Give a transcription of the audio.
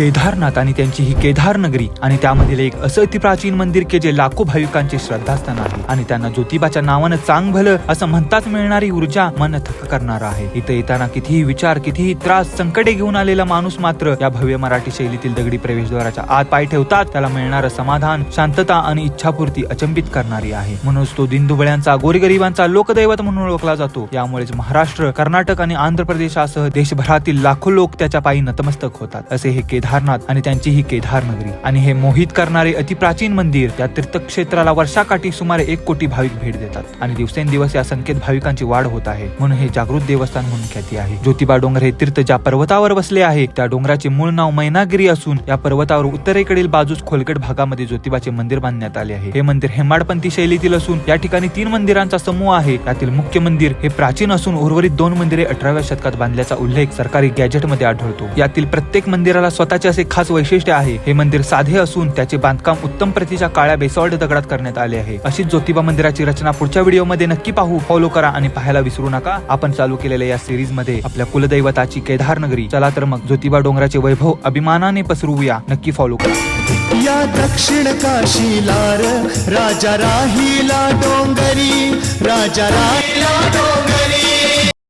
केदारनाथ आणि त्यांची ही केदार नगरी आणि त्यामधील एक असं अति प्राचीन मंदिर के जे लाखो भाविकांचे श्रद्धास्थान आहे. आणि त्यांना ज्योतिबाच्या नावानं चांग भलं असं म्हणताच मिळणारी ऊर्जा मन थक्क करणार आहे. इथे येताना कितीही विचार कितीही त्रास संकटे घेऊन आलेला माणूस मात्र या भव्य मराठी शैलीतील दगडी प्रवेशद्वाराच्या आत पाय ठेवतात. त्याला मिळणारं समाधान शांतता आणि इच्छापूर्ती अचंबित करणारी आहे. म्हणूनच तो दिनदुबळ्यांचा गोरगरिबांचा लोकदैवत म्हणून ओळखला जातो. यामुळेच महाराष्ट्र कर्नाटक आणि आंध्र प्रदेशासह देशभरातील लाखो लोक त्याच्या पायी नतमस्तक होतात. असे हे केदार केदारनाथ आणि त्यांची ही केदार नगरी. आणि हे मोहित करणारे अतिप्राचीन मंदिर त्या तीर्थक्षेत्राला वर्षाकाठी सुमारे एक कोटी भाविक भेट देतात. आणि दिवसेंदिवस या संख्येत भाविकांची वाढ होत आहे. म्हणून हे जागृत देवस्थान म्हणून ख्याती आहे. ज्योतिबा डोंगर हे तीर्थ ज्या पर्वतावर बसले आहे त्या डोंगराचे मूळ नाव मैनागिरी असून या पर्वतावर उत्तरेकडील बाजूस खोलगट भागामध्ये ज्योतिबाचे मंदिर बांधण्यात आले आहे. हे मंदिर हेमाडपंथी शैलीतील असून या ठिकाणी तीन मंदिरांचा समूह आहे. यातील मुख्य मंदिर हे प्राचीन असून उर्वरित दोन मंदिरे अठराव्या शतकात बांधल्याचा उल्लेख सरकारी गॅजेटमध्ये आढळतो. यातील प्रत्येक मंदिराला स्वतः मंदिराचे असे खास वैशिष्ट्य आहे. हे मंदिर साधे असून त्याचे बांधकाम उत्तम प्रतीच्या काळ्या बेसॉल्ट दगडात करण्यात आले आहे. अशीच ज्योतिबा मंदिराची रचना पुढच्या व्हिडिओमध्ये नक्की पाहू. फॉलो करा आणि पाहायला विसरू नका. आपण चालू केलेल्या या सिरीजमध्ये आपल्या कुलदैवताची केदार नगरी चला तर मग ज्योतिबा डोंगराचे वैभव अभिमानाने पसरवूया. नक्की फॉलो करा. या दक्षिण काशीला राजा राहिला डोंगरी. राजा राहिला